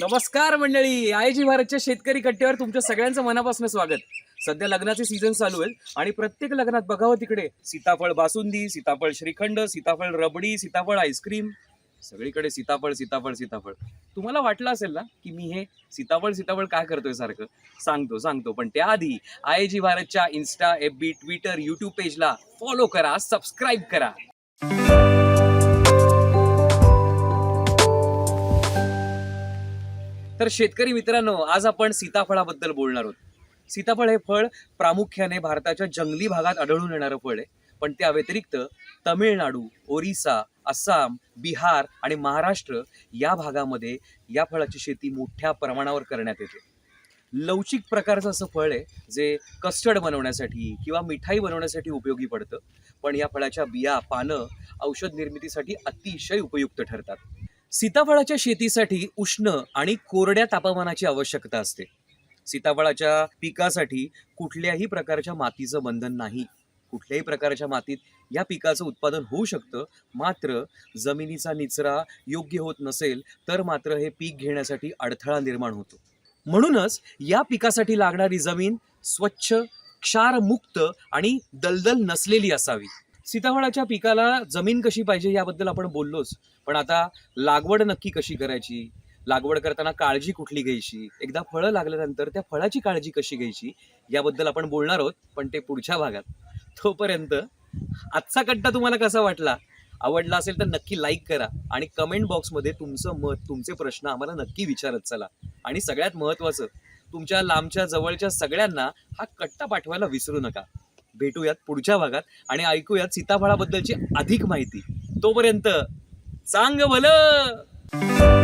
नमस्कार मंडळी. आयजी भारतच्या शेतकरी कट्ट्यावर तुमच्या सगळ्यांचं मनापासून स्वागत. सध्या लग्नाचे सीझन चालू आहे आणि प्रत्येक लग्नात बघावं तिकडे. सीताफळ बासुंदी सीताफळ श्रीखंड सीताफळ रबडी सीताफळ आईस्क्रीम. सगळीकडे सीताफळ सीताफळ सीताफळ. तुम्हाला वाटलं असेल ना की मी हे सीताफळ सीताफळ काय करतोय सारखं? सांगतो सांगतो. पण त्याआधी आय जी भारतच्या insta F B Twitter YouTube पेजला follow करा सबस्क्राईब करा. तर शेतकरी मित्रांनो आज आपण सीताफळाबद्दल बोलणार आहोत. सीताफळ हे फळ प्रामुख्याने भारताच्या जंगली भागात आढळून येणारं फळ आहे. पण त्या व्यतिरिक्त तमिळनाडू ओरिसा आसाम बिहार आणि महाराष्ट्र या भागामध्ये या फळाची शेती मोठ्या प्रमाणावर करण्यात येते. लवचिक प्रकारचं असं फळ आहे जे कस्टर्ड बनवण्यासाठी किंवा मिठाई बनवण्यासाठी उपयोगी पडतं. पण या फळाच्या बिया पानं औषध निर्मितीसाठी अतिशय उपयुक्त ठरतात. सीताफळाच्या शेतीसाठी उष्ण आणि कोरड्या तापमानाची आवश्यकता असते. सीताफळाच्या पिकासाठी कुठल्याही प्रकारच्या मातीचं बंधन नाही. कुठल्याही प्रकारच्या मातीत या पिकाचं उत्पादन होऊ शकतं मात्र जमिनीचा निचरा योग्य होत नसेल तर मात्र हे पीक घेण्यासाठी अडथळा निर्माण होतो. म्हणूनच या पिकासाठी लागणारी जमीन स्वच्छ क्षारमुक्त आणि दलदल नसलेली असावी. सीताफळाच्या पिकाला जमीन कशी पाहिजे याबद्दल आपण बोललोच पण आता लागवड नक्की कशी करायची? लागवड करताना काळजी कुठली घ्यायची? एकदा फळं लागल्यानंतर त्या फळाची काळजी कशी घ्यायची? याबद्दल आपण बोलणार आहोत पण ते पुढच्या भागात. तोपर्यंत आजचा कट्टा तुम्हाला कसा वाटला? आवडला असेल तर नक्की लाईक करा आणि कमेंट बॉक्समध्ये तुमचं मत तुमचे प्रश्न आम्हाला नक्की विचारत चला. आणि सगळ्यात महत्त्वाचं तुमच्या लांबच्या जवळच्या सगळ्यांना हा कट्टा पाठवायला विसरू नका. भेटूयात पुढच्या भागात आणि ऐकूयात सीताफळाबद्दलची अधिक माहिती. तोपर्यंत चांग भलं!